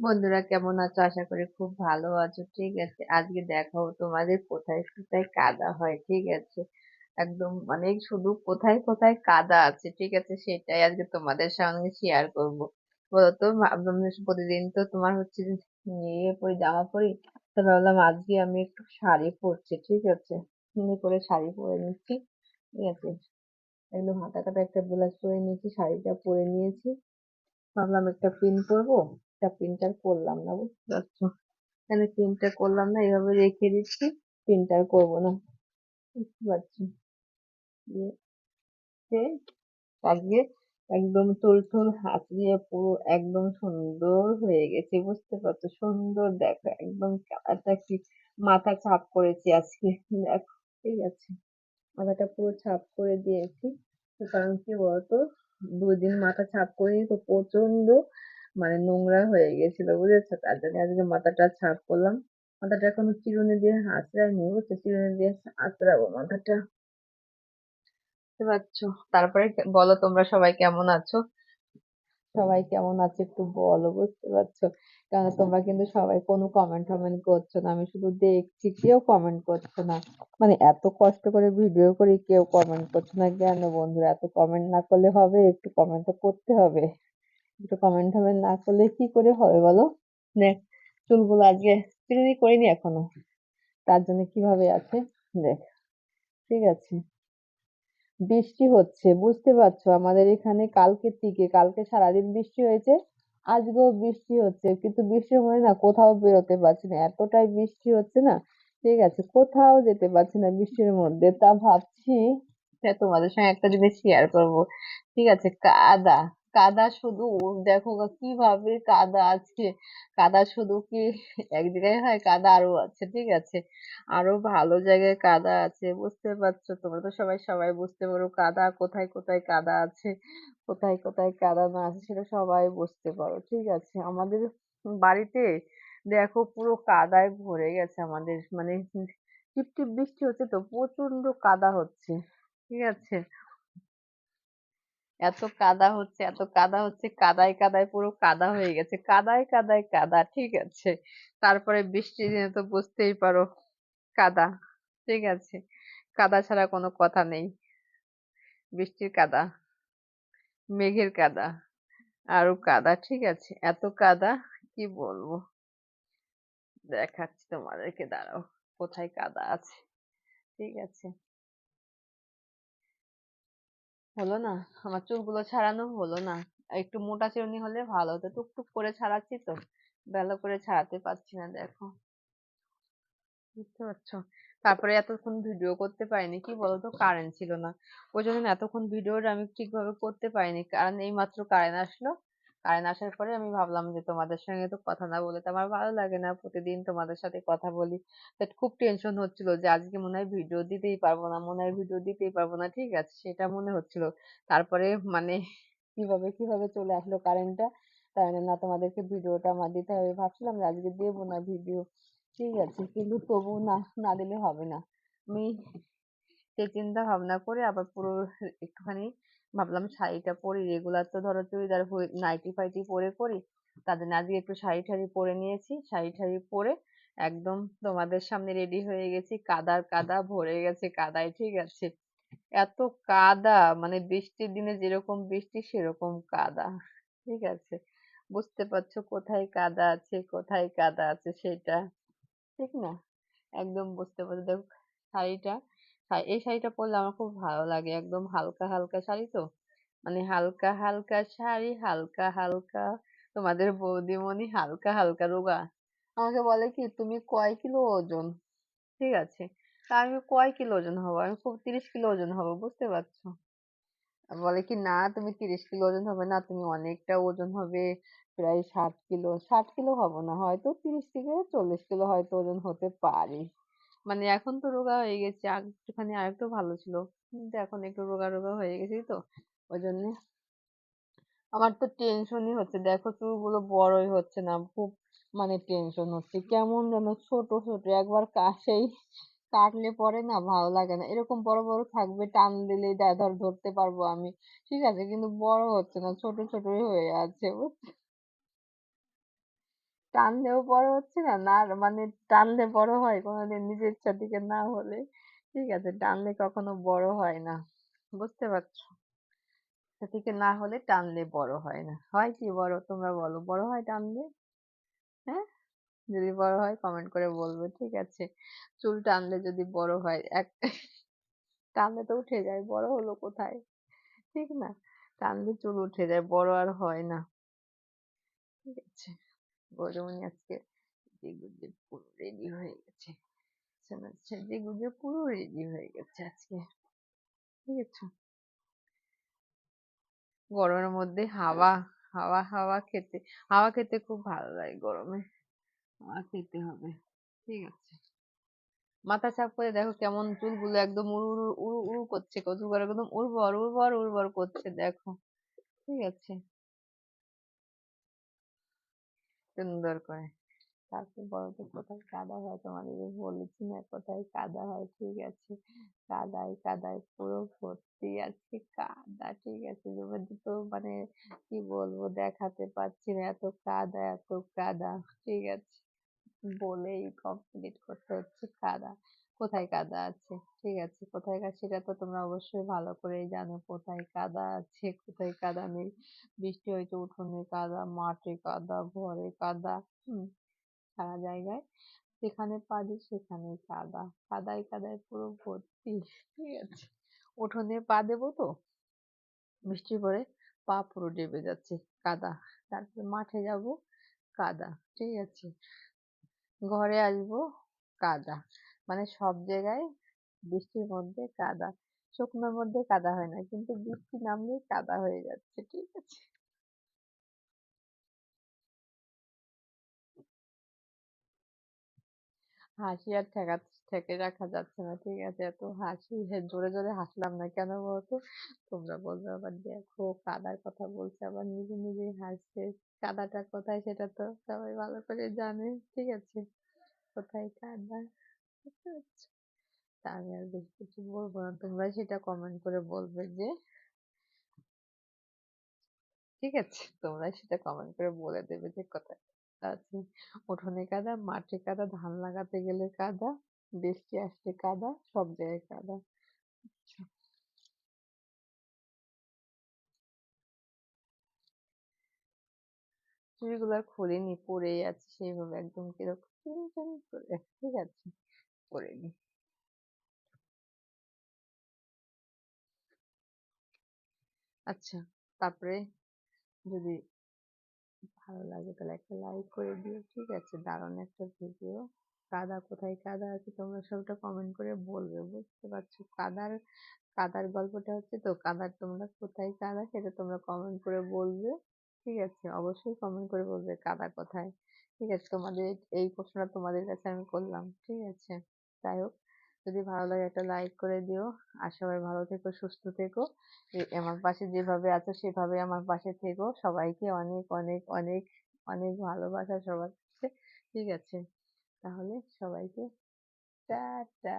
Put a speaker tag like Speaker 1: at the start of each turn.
Speaker 1: বন্ধুরা কেমন আছো? আশা করি খুব ভালো আছো, ঠিক আছে। আজকে দেখাও তোমাদের কোথায় কোথায় কাদা হয়, ঠিক আছে? একদম মানে শুধু কোথায় কোথায় কাদা আছে, ঠিক আছে? সেটাই আজকে তোমাদের সঙ্গে শেয়ার করব। বলতো প্রতিদিন তো তোমার হচ্ছে ইয়ে পরি, জামা পরি, তো ভাবলাম আজকে আমি একটু শাড়ি পরছি, ঠিক আছে? এমনি করে শাড়ি পরে নিচ্ছি, ঠিক আছে? একদম হাতা কাটা একটা ব্লাউজ পরে নিয়েছি, শাড়িটা পরে নিয়েছি। ভাবলাম একটা পিন করব একটা পিনটা করলাম না বুঝতে পারছ? তাহলে পিনটা করলাম না, এভাবে রেখে দিচ্ছি পিনটা আর করব না, বুঝতে পারছি? আজকে একদম টুলটুল হাত দিয়ে পুরো একদম সুন্দর হয়ে গেছে, বুঝতে পারছ? সুন্দর দেখো, একদম কালারটা কি মাথা ছাপ করেছি আজকে, দেখো, ঠিক আছে। মাথাটা পুরো ছাপ করে দিয়েছি কারণ কি বলতো? দুদিন মাথা ছাপ করিনি, তো প্রচণ্ড মানে নোংরা হয়ে গেছিল, বুঝেছ? তার জন্য আজকে মাথাটা ছাপ করলাম। মাথাটা এখনও চিরুনি দিয়ে আঁচড়াইনি বুঝছ? চিরুনি দিয়ে আঁচড়াবো মাথাটা। বুঝতে পারছ? তারপরে বলো তোমরা সবাই কেমন আছো? সবাই কেমন আছে একটু বলো, বুঝতে পারছ? কারণ তোমরা কিন্তু সবাই কোনো কমেন্ট টমেন্ট করছ না, আমি শুধু দেখছি কেউ কমেন্ট করছ না। মানে এত কষ্ট করে ভিডিও করি কেউ কমেন্ট করছ না। কেন বন্ধুরা? এত কমেন্ট না করলে হবে? একটু কমেন্ট তো করতে হবে। একটু কমেন্ট টমেন্ট না করলে কি করে হবে বলো? দেখ চুলগুলো আজকে চিরুনি করিনি এখনও। তার জন্য কীভাবে আছে? দেখ, ঠিক আছে। বৃষ্টি হচ্ছে, বুঝতে পারছ? আমাদের এখানে কালকের থেকে, কালকে সারাদিন বৃষ্টি হয়েছে, আজকেও বৃষ্টি হচ্ছে। কিন্তু বৃষ্টির মধ্যে না কোথাও বেরোতে পারছি না। এতটাই বৃষ্টি হচ্ছে না, ঠিক আছে? কোথাও যেতে পারছি না বৃষ্টির মধ্যে। তা ভাবছি তোমাদের সঙ্গে একটা জিনিস শেয়ার করব। ঠিক আছে? কাদা। কাদা শুধু দেখো গা কীভাবে কাদা আছে। কাদা শুধু কি এক জায়গায় হয়, কাদা আরও আছে, ঠিক আছে? আরও ভালো জায়গায় কাদা আছে, বুঝতে পারছ? তোমরা তো সবাই সবাই বুঝতে পারো কাদা কোথায় কোথায় কাদা আছে, কোথায় কোথায় কাদা না আছে সেটা সবাই বুঝতে পারো, ঠিক আছে? আমাদের বাড়িতে দেখো পুরো কাদায় ভরে গেছে আমাদের মানে টিপ টিপ বৃষ্টি হচ্ছে তো প্রচণ্ড কাদা হচ্ছে, ঠিক আছে? এত কাদা হচ্ছে, এত কাদা হচ্ছে, কাদায় কাদায় পুরো কাদা হয়ে গেছে, কাদায় কাদায় কাদা, ঠিক আছে। তারপরে বৃষ্টির দিনে তো বুঝতেই পারো কাদা, ঠিক আছে। কাদা ছাড়া কোনো কথা নেই। বৃষ্টির কাদা, মেঘের কাদা আরও কাদা, ঠিক আছে। এত কাদা, কি বলব? দেখাচ্ছি তোমাদেরকে, দাঁড়াও, কোথায় কাদা আছে, ঠিক আছে। হলো না, আমার চুলগুলো ছাড়ানো হলো না। একটু মোটা চিরুনি হলে ভালো হতো, টুকটুক করে ছাড়াচ্ছি তো ভালো করে ছাড়াতে পারছি না, দেখো। বুঝতে পারছ? তারপরে এতক্ষণ ভিডিও করতে পারিনি, কি বলতো? কারেন্ট ছিল না। ওই জন্য এতক্ষণ ভিডিওটা আমি ঠিকভাবে করতে পারিনি, কারণ এই মাত্র কারেন্ট আসলো কারেন্ট আসার পরে আমি ভাবলাম যে তোমাদের সঙ্গে তো কথা না বলে তো আমার ভালো লাগে না। প্রতিদিন তোমাদের সাথে কথা বলি। তো খুব টেনশন হচ্ছিল যে আজকে মনে হয় ভিডিও দিতেই পারব না, মনে হয় ভিডিও দিতেই পারব না। ঠিক আছে, সেটা মনে হচ্ছিল। তারপরে মানে কীভাবে কীভাবে চলে আসলো কারেন্টটা? তাই না তোমাদেরকে ভিডিওটা আমার দিতে হবে। ভাবছিলাম যে আজকে দেবো না ভিডিও ঠিক আছে, কিন্তু তবু না না দিলে হবে না। আমি সেই চিন্তা ভাবনা করে আবার পুরো একটুখানি ভাবলাম শাড়িটা পরি রেগুলার তো ধরো চুড়িদার নাইটি ফাইটি পরে করি তার জন্য আজকে একটু শাড়ি ঠাড়ি পরে নিয়েছি, শাড়ি ঠাড়ি পরে একদম তোমাদের সামনে রেডি হয়ে গেছি, কাদার কাদা ভরে গেছে, কাদায় ঠিক আছে। এত কাদা মানে বৃষ্টির দিনে যেরকম বৃষ্টি সেরকম কাদা, ঠিক আছে। বুঝতে পারছ কোথায় কাদা আছে, কোথায় কাদা আছে সেটা, ঠিক না? একদম বুঝতে পারছ। দেখো শাড়িটা এই শাড়িটা পরলে আমার খুব ভালো লাগে। একদম হালকা হালকা শাড়ি তো? মানে হালকা হালকা শাড়ি, হালকা হালকা, তোমাদের বৌদিমণি হালকা হালকা রোগা। আমাকে বলে কি, তুমি কয় কিলো ওজন? ঠিক আছে। তা আমি কয় কিলো ওজন হব? আমি খুব তিরিশ কিলো ওজন হব, বুঝতে পারছ? বলে কি, না, তুমি তিরিশ কিলো ওজন হবে না, তুমি অনেকটা ওজন হবে, প্রায় ষাট কিলো। ষাট কিলো হব না, হয়তো তিরিশ থেকে চল্লিশ কিলো হয়তো ওজন হতে পারি। মানে এখন তো রোগা হয়ে গেছি একটুখানি আরেকটু ভালো ছিল। কিন্তু এখন একটু রোগা রোগা হয়ে গেছি তো ওই জন্য আমার তো টেনশনই হচ্ছে। দেখো চুলগুলো বড়ই হচ্ছে না, খুব মানে টেনশন হচ্ছে। কেমন যেন ছোট ছোট, একবার কাশেই কাটলে পরে না ভালো লাগে না। এরকম বড় বড় থাকবে, টান দিলেই ধর ধরতে পারব আমি। ঠিক আছে, কিন্তু বড় হচ্ছে না, ছোট, ছোটই হয়ে আছে টানলেও বড় হচ্ছে না না মানে টানলে বড় হয়, কোনোদিন নিজের ইচ্ছা থেকে না হলে। ঠিক আছে, টানলে কখনো বড় হয় না, বুঝতে পারছ? ইচ্ছা থেকে না হলে টানলে বড় হয় না। হয় কি বড়? তোমরা বলো, বড় হয় টানলে? হ্যাঁ? যদি বড় হয় কমেন্ট করে বলবে, ঠিক আছে। চুল টানলে যদি বড় হয়, এক টানলে তো উঠে যায়, বড় হলো কোথায়? ঠিক না? টানলে চুল উঠে যায়, বড় আর হয় না। ঠিক আছে। গৌরমণি আজকে সেজে পুরো রেডি হয়ে গেছে। সেজে গুজে পুরো রেডি হয়ে গেছে আজকে। ঠিক আছে গরমের মধ্যে হাওয়া হাওয়া হাওয়া খেতে হাওয়া খেতে খুব ভালো লাগে গরমে। হাওয়া খেতে হবে, ঠিক আছে। মাথা চাপ করে দেখো কেমন চুলগুলো একদম উড়ু উড়ু উড়ু উড়ু করছে কচুগুলো একদম উর্বর উর্বর উর্বর করছে, দেখো। ঠিক আছে। সুন্দর করে। তারপর বলতো কোথায় কাদা হয় তোমাদের বলেছি না কোথায় কাদা হয় ঠিক আছে। কাদায় কাদায় পুরো ভর্তি আছে কাদা ঠিক আছে। তোমাদের তো মানে কি বলব দেখাতে পারছি না এত কাদা এত কাদা ঠিক আছে। বলেই কমপ্লিট করতে হচ্ছে কাদা। কোথায় কাদা আছে? ঠিক আছে, কোথায় কাদা? সেটা তো তোমরা অবশ্যই ভালো করেই জানো, কোথায় কাদা আছে, কোথায় কাদা নেই। বৃষ্টি হয়েছে উঠোনে কাদা, মাঠে কাদা, ঘরে কাদা, হুম, সারা জায়গায়। যেখানে পারি সেখানেই কাদা। কাদায় কাদায় পুরো ভর্তি, ঠিক আছে। উঠোনে পা দেবো তো? বৃষ্টি পরে পা পুরো ডেবে যাচ্ছে, কাদা। তারপরে মাঠে যাব, কাদা, ঠিক আছে। ঘরে আসব, কাদা। মানে সব জায়গায় বৃষ্টির মধ্যে কাদা, শুকনোর মধ্যে কাদা হয় না, কিন্তু বৃষ্টি নামলেই কাদা হয়ে যাচ্ছে, ঠিক আছে? হাসি আর ঠেকা, ঠেকে রাখা যাচ্ছে না, ঠিক আছে? এত হাসি জোরে জোরে হাসলাম না কেন বলতো? তোমরা বলবে আবার দেখো, কাদার কথা বলছে, আবার নিজে নিজে হাসছে, কাদাটা কোথায় সেটা তো সবাই ভালো করে জানে, ঠিক আছে? কোথায় কাদা? তা আমি আর বেশি কিছু বলব না। তোমরা সেটা কমেন্ট করে বলবে যে, ঠিক আছে, তোমরা সেটা কমেন্ট করে বলে দেবে যে কোথায় আছে, উঠোনে কাদা, মাঠে কাদা, ধান লাগাতে গেলে কাদা, বৃষ্টি আসলে কাদা, সব জায়গায় কাদা। চুড়িগুলো খুলিনি, পরেই আছে, সেইভাবে একদম কীরকম ঠিক আছে। আচ্ছা তারপরে যদি ভালো লাগে তাহলে একটা লাইক করে দিও, ঠিক আছে? দারুণ একটা ভিডিও কাদা কোথায়, কাদা আছে? তোমরা সবটা কমেন্ট করে বলবে, বুঝতে পারছ? কাদার কাদার গল্পটা হচ্ছে তো, কাদার তোমরা কোথায় কাদা সেটা তোমরা কমেন্ট করে বলবে, ঠিক আছে? অবশ্যই কমেন্ট করে বলবে কাদা কোথায়, ঠিক আছে? তোমাদের এই প্রশ্নটা তোমাদের কাছে আমি করলাম, ঠিক আছে? যাই হোক যদি ভালো লাগে একটা লাইক করে দিও। আর সবাই ভালো থেকো, সুস্থ থেকো। আমার পাশে যেভাবে আছো সেভাবে আমার পাশে থেকো। সবাইকে অনেক অনেক অনেক অনেক ভালোবাসা সবার কাছে। ঠিক আছে? তাহলে সবাইকে টাটা